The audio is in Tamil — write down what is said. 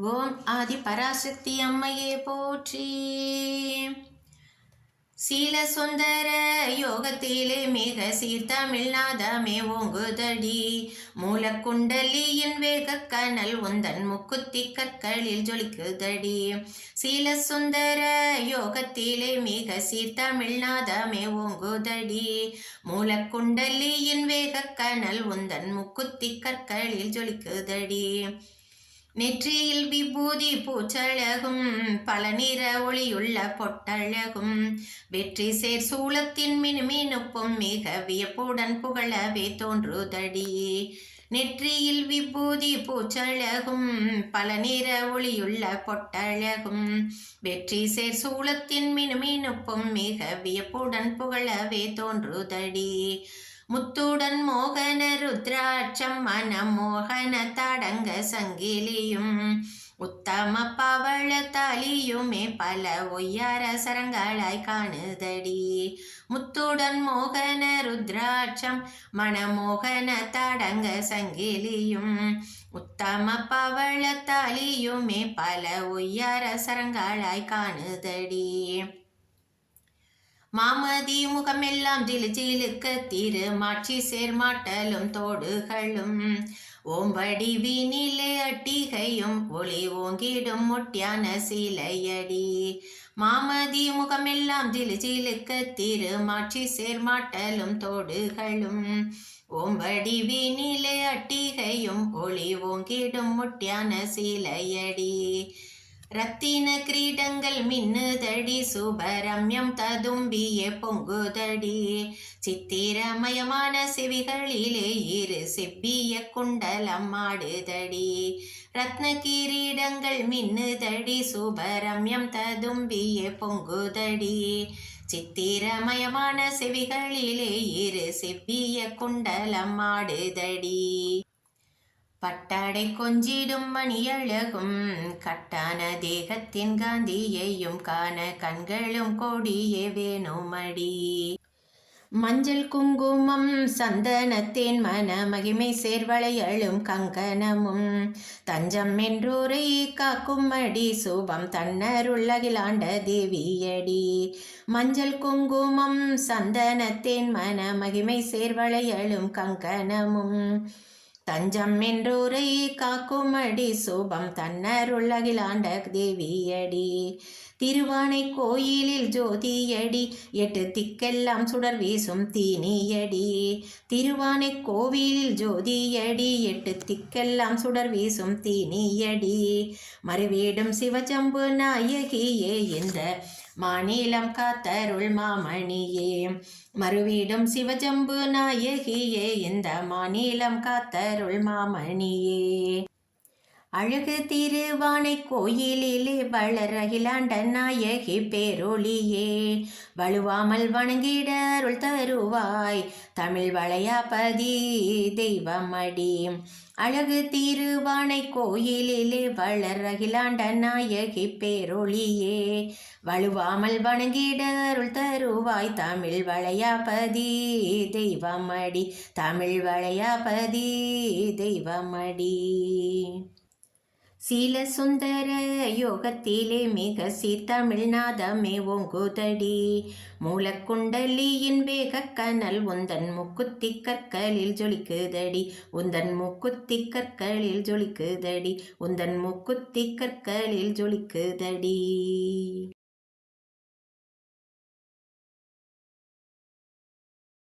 ஓம் ஆதி பராசக்தி அம்மையே போற்றி. சீல சுந்தர யோகத்திலே மிக சீர்த்தமிழ்நாதமே ஓங்குதடி. மூலக்குண்டலியின் வேக கனல் உந்தன் முக்குத்தி கற்களில் ஜொலிக்குதடி. சீல சுந்தர யோகத்திலே மிக சீர்த்தமிழ்நாதமே ஓங்குதடி. மூலக்குண்டலியின் வேக கனல் உந்தன் முக்குத்தி கற்களில் ஜொலிக்குதடி. நெற்றியில் விபூதி பூச்சழகும் பல நிற ஒளியுள்ள பொட்டழகும். வெற்றி சேர் சூளத்தின் மினுமினுப்பும் மிக வியப்புடன் புகழவே தோன்றுதடி. நெற்றியில் விபூதி பூச்சழகும் பல நிற ஒளியுள்ள பொட்டழகும். வெற்றி சேர் சூளத்தின் மினுமினுப்பும் மிக வியப்புடன் புகழவே தோன்றுதடி. முத்துடன் மோகன ருத்ராட்சம் மனம் மோகன தடங்க சங்கிலியும் உத்தம பவள தாலியுமே பல ஒய்யார சரங்களாய் காணுதடி. முத்துடன் மோகன ருத்ராட்சம் மணமோகன தடங்க சங்கிலியும் உத்தம பவள தாலியுமே பல ஒய்யார சரங்களாய் காணுதடி. மாமதி முகமெல்லாம் ஜிலு ஜிலுக்க திரு மாட்சி சேர்மாட்டலும் தோடுகளும். ஓம்படி வீணிலே அட்டிகையும் ஒளி ஓங்கிடும் முட்டியான சீலையடி. மாமதி முகமெல்லாம் ஜிலு ஜிலுக்க திரு மாட்சி சேர்மாட்டலும் தோடுகளும். ஓம்படி வீணிலே அட்டிகையும் ஒளி ஓங்கிடும் முட்டியான சீலையடி. ரத்தின கிரீடங்கள் மின்னுதடி சுபரம்யம் ததும்பிய பொங்குதடி சித்திரமயமான செவிகளிலே இரு செப்பிய குண்டலம் ஆடுதடி ரத்ன கிரீடங்கள் மின்னுதடி சுபரம்யம் ததும்பிய பொங்குதடி சித்திரமயமான செவிகளிலே இரு செப்பிய குண்டலம் ஆடுதடி பட்டாடை கொஞ்சிடும் மணியழகும் கட்டான தேகத்தின் காந்தியையும் காண கண்களும் கொடியே வேணுமடி. மஞ்சள் குங்குமம் சந்தனத்தின் மன மகிமை சேர்வளையழும் கங்கணமும் தஞ்சம் என்றூரை காக்கும் அடி சுபம் தன்னருள்ளகிலாண்ட தேவியடி. மஞ்சள் குங்குமம் சந்தனத்தின் மன மகிமை சேர்வளையழும் கங்கணமும் தஞ்சம் என்றூரை காக்குமடி சுபம் தன்னருள்ளகிலாண்ட தேவியடி. திருவானை கோயிலில் ஜோதியடி எட்டு திக்கெல்லாம் சுடர் வீசும் தீனியடி. திருவானை கோவிலில் ஜோதியடி எட்டு திக்கெல்லாம் சுடர் வீசும் தீனியடி. மறுவீடும் சிவஜம்பு நாயகியே இந்த மாநிலம் காத்தருள் மாமணியே. மறுவீடும் சிவஜம்பு நாயகியே இந்த மாநிலம் காத்தருள் மாமணியே. அழகு திருவானை கோயிலிலே வளர் அகிலாண்ட நாயகி பேரொளியே வலுவாமல் வணங்கிட அருள் தருவாய். தமிழ் வளையாபதி தெய்வமடி. அழகு திருவானை கோயிலிலே வளர் அகிலாண்ட நாயகி பேரொளியே வலுவாமல் வணங்கிட அருள் தருவாய். தமிழ் வளையாபதி தெய்வமடி. தமிழ் வளையாபதி தெய்வமடி. சீல சுந்தர யோகத்திலே மிக சீர்த்தமிழ்நாதமே ஓங்குதடி. மூலக்குண்டலியின் வேக கனல் உந்தன் முக்குத்தி கற்களில் ஜொலிக்குதடி. உந்தன் முக்குத்தி கற்களில் ஜொலிக்குதடி. உந்தன் முக்குத்தி கற்களில் ஜொலிக்குதடி.